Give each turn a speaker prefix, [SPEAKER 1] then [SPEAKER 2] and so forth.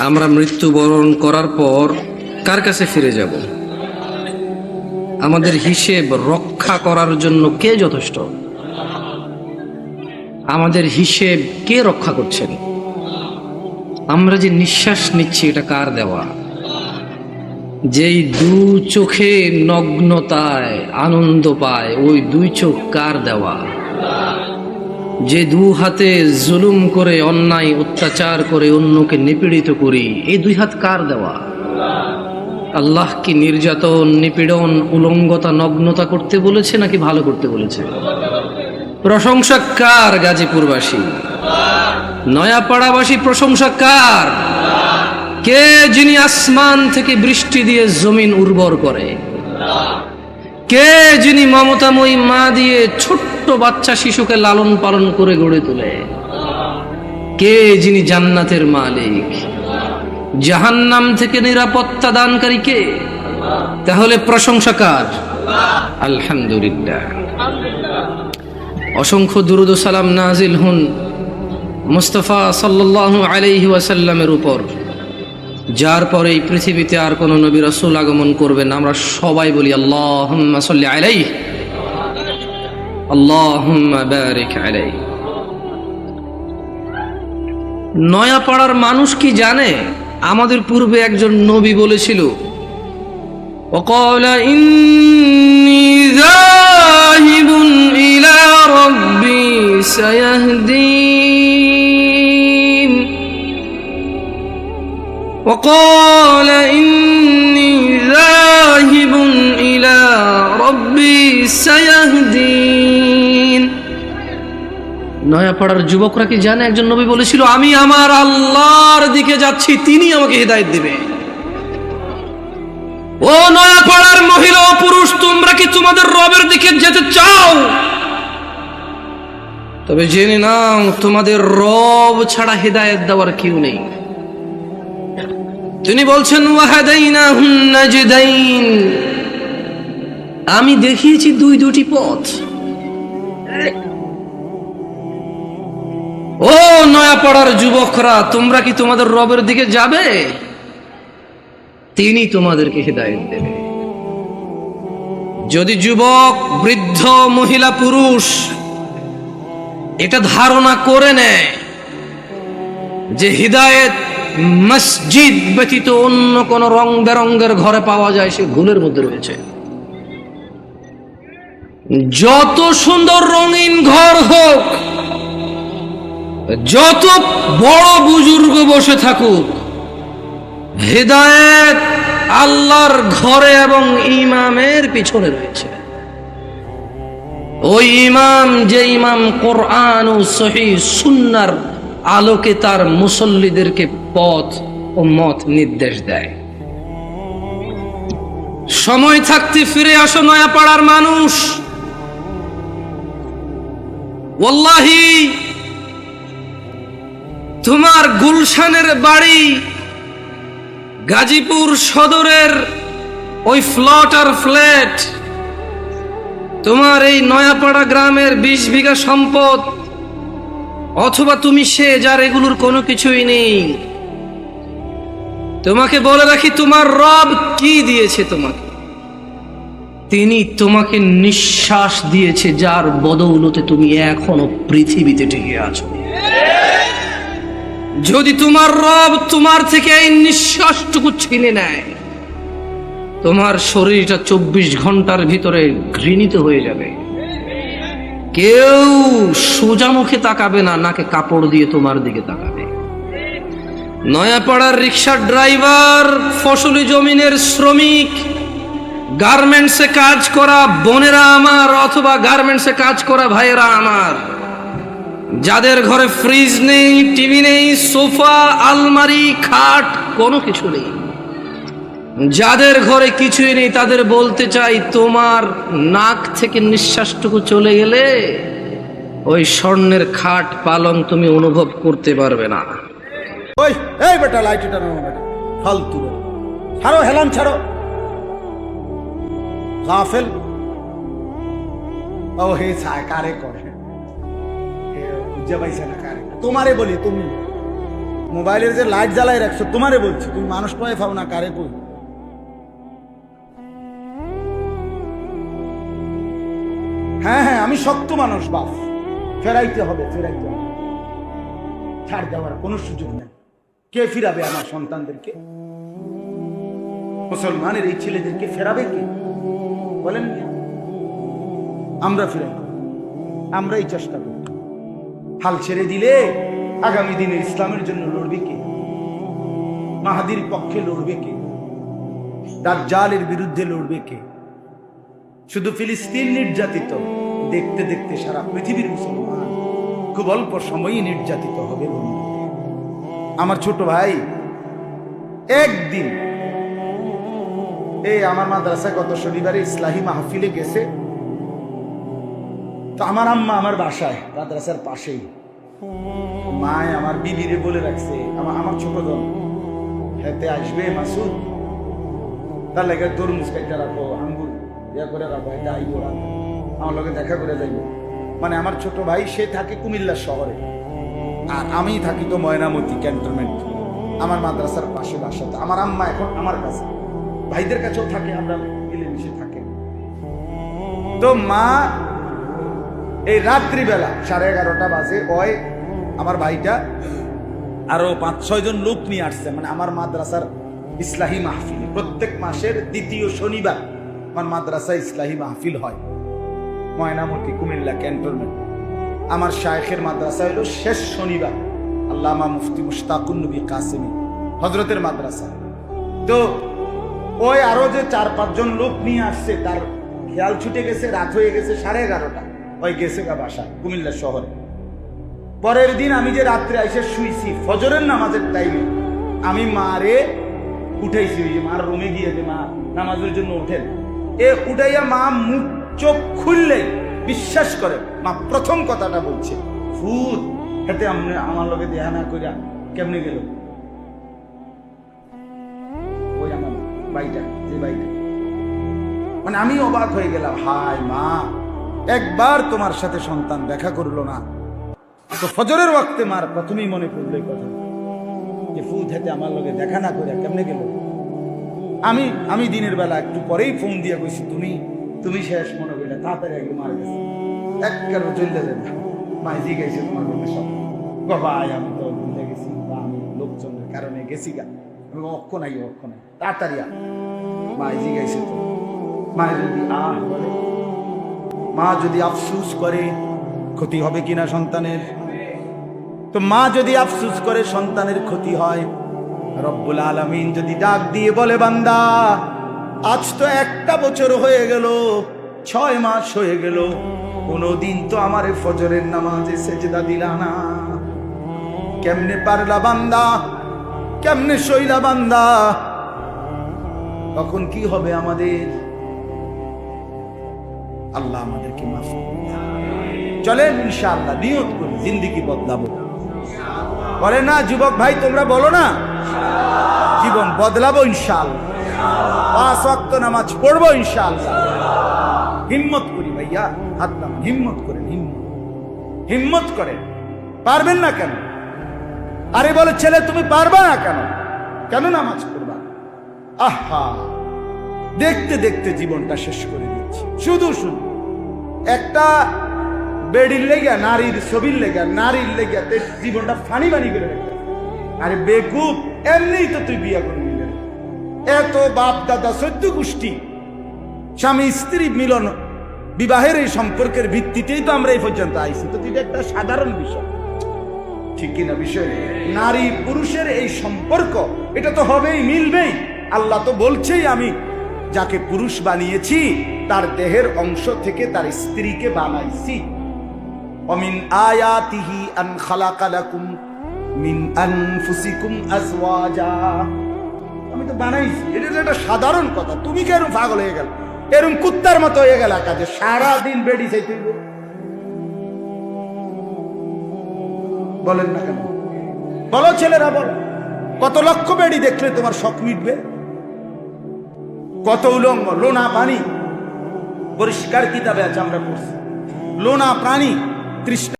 [SPEAKER 1] আমরা মৃত্যুবরণ করার পর কার কাছে ফিরে যাব? আমাদের হিসেব রক্ষা করার জন্য কে যথেষ্ট? আমাদের হিসেব কে রক্ষা করছেন? আমরা যে নিঃশ্বাস নিচ্ছি, এটা কার দেওয়া? যেই দু চোখে নগ্নতায় আনন্দ পায়, ওই দুই চোখ কার দেওয়া? যে দু হাতে জুলুম করে, অন্যায়, অত্যাচার করে, অন্যকে নিপীড়িত করি, এই দুই হাত কার দেওয়া? আল্লাহ কি নির্যাতন, নিপীড়ন, উলঙ্গতা, নগ্নতা করতে বলেছে নাকি ভালো করতে বলেছে? প্রশংসা কার, গাজীপুরবাসী? নয়াপাড়াবাসী প্রশংসা কার? কে যিনি আসমান থেকে বৃষ্টি দিয়ে জমিন উর্বর করে? কে যিনি মমতাময়ী মা দিয়ে ছোট্ট বাচ্চা শিশুকে লালন পালন করে গড়ে তোলে? কে যিনি জান্নাতের মালিক? জাহান্নাম থেকে নিরাপত্তা দানকারী কে? তাহলে প্রশংসা কার? আলহামদুলিল্লাহ। অসংখ্য দুরুদ সালাম নাজিল হুন মুস্তফা সাল্লাল্লাহু আলাইহি ওয়াসাল্লামের উপর। যার পরে এই পৃথিবীতে আর কোনো নবী রসুল আগমন করবেন আমরা সবাই বলি আল্লাহুম্মা সাল্লি আলাইহি আল্লাহুম্মা বারিক আলাইহি নয়াপাড়ার মানুষ কি জানে আমাদের পূর্বে একজন নবী বলেছিল وقال إني ذاهب إلى ربي سيهدين وقال إني ذاهب إلى ربي سيهدين নয়াপাড়ার যুবকরা কি জানে একজন নবী বলেছিল আমি আমার আল্লাহর দিকে যাচ্ছি তিনি আমাকে হেদায়েত দেবে ও নয়াপাড়ার মহিলা ও পুরুষ তোমরা কি তোমাদের রবের দিকে যেতে চাও তবে জেনে নাও তোমাদের রব ছাড়া হেদায়েত দেওয়ার কেউ নেই তিনি বলছেন আমি দেখিয়েছি দুই দুটি পথ। ও নয়াপাড়ার যুবকরা, তোমরা কি তোমাদের রবের দিকে যাবে? তিনি তোমাদেরকে হেদায়ত দেবে। যদি যুবক, বৃদ্ধ, মহিলা, পুরুষ এটা ধারণা করে নেয় যে হৃদায়ত মসজিদ ব্যতীত অন্য কোন রং বেরঙ্গের ঘরে পাওয়া যায়, সে ভুলের মধ্যে রয়েছে। যত সুন্দর রঙিন ঘর হোক, যত বড় বুজুর্গ বসে থাকুক, হৃদায়ত আল্লাহর ঘরে এবং ইমামের পিছনে রয়েছে। ওই ইমাম যে ইমাম কোরআন ও সহি সুন্নার আলোকে তার মুসল্লিদেরকে পথ ও মত নির্দেশ দেয়। সময় থাকতে ফিরে আসো নয়াপাড়ার মানুষ। ওয়াল্লাহি তোমার গুলশানের বাড়ি গাজীপুর সদরের ওই ফ্লট আর ফ্ল্যাট, তোমার এই নয়াপাড়া গ্রামের বিশ বিঘা সম্পদ অথবা তুমি সে যার এগুলোর কোনো কিছুই নেই। তোমাকে বলে রাখি, তোমার রব কি দিয়েছে তোমাকে? তিনি তোমাকে নিঃশ্বাস দিয়েছে, যার বদৌলতে তুমি এখনও পৃথিবীতে টিকে আছো। যদি তোমার রব তোমার থেকে এই নিঃশ্বাসটুকু ছিনে নেয়, তোমার শরীরটা চব্বিশ ঘণ্টার ভিতরে ঘৃণিত হয়ে যাবে। কেউ সোজা মুখে তাকাবে না, নাকে কাপড় দিয়ে তোমার দিকে তাকাবে। নয়াপাড়ার রিক্সার ড্রাইভার, ফসলি জমিনের শ্রমিক, গার্মেন্টসে কাজ করা বোনেরা আমার অথবা গার্মেন্টসে কাজ করা ভাইয়েরা আমার। যাদের ঘরে ফ্রিজ নেই টিভি নেই সোফা আলমারি, খাট কোনো কিছু নেই। যাদের ঘরে কিছুই নেই, তাদের বলতে চাই, তোমার নাক থেকে নিঃশ্বাসটুকু চলে গেলে ওই স্বর্ণের খাট পালং তুমি অনুভব করতে পারবে না।
[SPEAKER 2] ওই, এই বেটা, লাইট এটা ফালতু ছাড়ো, হেলান ছাড়ো। গাফেল। ও, হে ছায়, কারে হে, বুঝে পাইছে না কারে তোমারে বলি, তুমি। মোবাইলের যে লাইট জ্বালাই রাখছো, তোমারে বলছি, তুমি মানুষ পায়ে পাও না, কারে কই? হ্যাঁ হ্যাঁ আমি শক্ত মানুষ বাস ফেরাইতে হবে ফেরাইতে হবে। ছাড় দেওয়ার কোনো সুযোগ নেই। কে ফিরাবে আমার সন্তানদেরকে? মুসলমানের এই ছেলেদেরকে ফেরাবে কে? বলেন আমরা ফিরাই। আমরাই চেষ্টা করি। হাল ছেড়ে দিলে আগামী দিনে ইসলামের জন্য লড়বে কে? মাহাদির পক্ষে লড়বে কে? দাজ্জালের বিরুদ্ধে লড়বে কে? শুধু ফিলিস্তিন নির্যাতিত, দেখতে দেখতে সারা পৃথিবীর মুসলমান। খুব অল্প সময়ই নির্যাতিত হবে। আমার ছোট ভাই, একদিন এই আমার মাদ্রাসা গত শনিবারে ইসলাহী মাহফিলে গেছে। তো আমার আম্মা আমার বাসায়, মাদ্রাসার পাশেই। মায় আমার বিবিরে বলে রাখছে আমার আমার ছোট জন হেতে আসবে মাসুদ? তার লেগে তরমুজ খাইতে রাখো আমার দেখা করে যাইব। মানে আমার ছোট ভাই, সে থাকে কুমিল্লা শহরে। আর আমি থাকি তো ময়নামতি ক্যান্টনমেন্ট। আমার মাদ্রাসার পাশে বাসা তো আমার আম্মা এখন আমার কাছে। ভাইদের কাছেও থাকে, আমরা মিলেমিশে থাকে। তো মা, এই রাত্রিবেলা সাড়ে এগারোটা বাজে, ওই আমার ভাইটা আরও পাঁচ, ছয় জন লোক নিয়ে আসছে। মানে আমার মাদ্রাসার ইসলাহী মাহফিল। প্রত্যেক মাসের দ্বিতীয় শনিবার আমার মাদ্রাসা ইসলাহী মাহফিল হয়। ময়নামতি, কুমিল্লা ক্যান্টনমেন্ট। আমার শায়েখের মাদ্রাসা হলো শেষ শনিবার। আল্লামা মুফতি মুশতাকুন নবী কাসেমি হজরতের মাদ্রাসা। তো ওই আরও যে চার, পাঁচজন লোক নিয়ে আসছে, তার খেয়াল ছুটে গেছে, রাত হয়ে গেছে সাড়ে এগারোটা। ওই গেছে গা বাসা, কুমিল্লা শহরে। পরের দিন আমি যে রাত্রে এসে শুইছি, ফজরের নামাজের টাইমে আমি মারে উঠাইছি, ওই যে মার রুমে গিয়ে যে মা নামাজের জন্য ওঠেন। এ উঠাইয়া মা মুখ চোখ খুললেই বিশ্বাস করে। মা প্রথম কথাটা বলছে, ফুত হেতে আমনে আমার লোকে দেহা না করিয়া কেমনে গেল? ওই মানে আমি অবাক হয়ে গেলাম হাই মা, একবার তোমার সাথে সন্তান দেখা করল না। তো ফজরের ওয়াক্তে মার প্রথমেই মনে পড়ল কথা, যে ফুদ হেতে আমার লগে দেখা না করে কেমনে গেল? আমি আমি দিনের বেলা একটু পরেই ফোন দিয়ে কইছি, তুমি তুমি শেষ মনে করি না তাড়াতাড়ি আগে মার গেছে। এক কেন চলে যাবে মাই জিজ্ঞাসা তোমার কথা সব। ভাই আমি তো ভুলে গেছি, বা আমি লোকজনের কারণে গেছি গা। আমি অক্ষ নাই অক্ষ নাই তাড়াতাড়ি আ মাই জিজ্ঞাসা তো। মায়ের যদি আহ বলে, মা যদি আফসুস করে, ক্ষতি হবে কিনা সন্তানের? তো মা যদি আফসুস করে সন্তানের ক্ষতি হয় রব্বুল আলমিন যদি ডাক দিয়ে বলে, বান্দা, আজ তো একটা বছর হয়ে গেল, ছয় মাস হয়ে গেল, কোনোদিন তো আমার ফজরের নামাজে সেজদা দিলা না। কেমনে পারলা বান্দা, কেমনে শৈলা বান্দা? তখন কি হবে আমাদের? আল্লাহ আমাদেরকে মাফ। চলেন ইনশাআল্লাহ, নিয়ত করি, জিন্দিগি বদলাবো। বলে না, যুবক ভাই, তোমরা বলো না জীবন বদলাবো ইনশাআল্লাহ। পাঁচ ওয়াক্ত নামাজ পড়ব ইনশাআল্লাহ। হিম্মত করি ভাইয়া, হাত নাম হিম্মত করেন, হিম্মত। হিম্মত করেন। পারবেন না কেন? আরে বলে, ছেলে, তুমি পারবা না কেন? কেন নামাজ পড়বা? আহা! দেখতে দেখতে জীবনটা শেষ করে দিচ্ছি। শুধু শুধু। একটা বেডির লেগে নারীর ছবির লেগে নারীর লেগা জীবনটা ফানি বানি করে রেখে আরে বেকুব, এমনিই তো তুই বিয়ে করে নিলে। এত বাপ দাদা সদ্য গোষ্ঠী, স্বামী স্ত্রী মিলন, বিবাহের এই সম্পর্কের ভিত্তিতেই তো আমরা এই পর্যন্ত আইছি। তো এটা একটা সাধারণ বিষয়। ঠিক কিনা বিষয়? নারী পুরুষের এই সম্পর্ক, এটা তো হবেই, মিলবেই। আল্লাহ তো বলছেই আমি, যাকে পুরুষ বানিয়েছি, তার দেহের অংশ থেকে তার স্ত্রীকে বানাইছি। অমিন আয়াতিহি আন খালাকালাকুম মিন আনফুসিকুম আজওয়াজা। আমি তো বানাইছি, এটা একটা সাধারণ কথা। তুমি পাগল হয়ে গেল? কুত্তার মতো হয়ে গেল কাজে সারাদিন বেডি চাইতে হইব। বলেন না কেন? বলো ছেলেরা, বলো। কত লক্ষ বেড়ি দেখলে তোমার শখ মিটবে? কত উলঙ্গ, লোনা পানি। পরিষ্কার কিতাবে আছে, আমরা পড়ছি। লোনা প্রাণী, তৃষ্ণা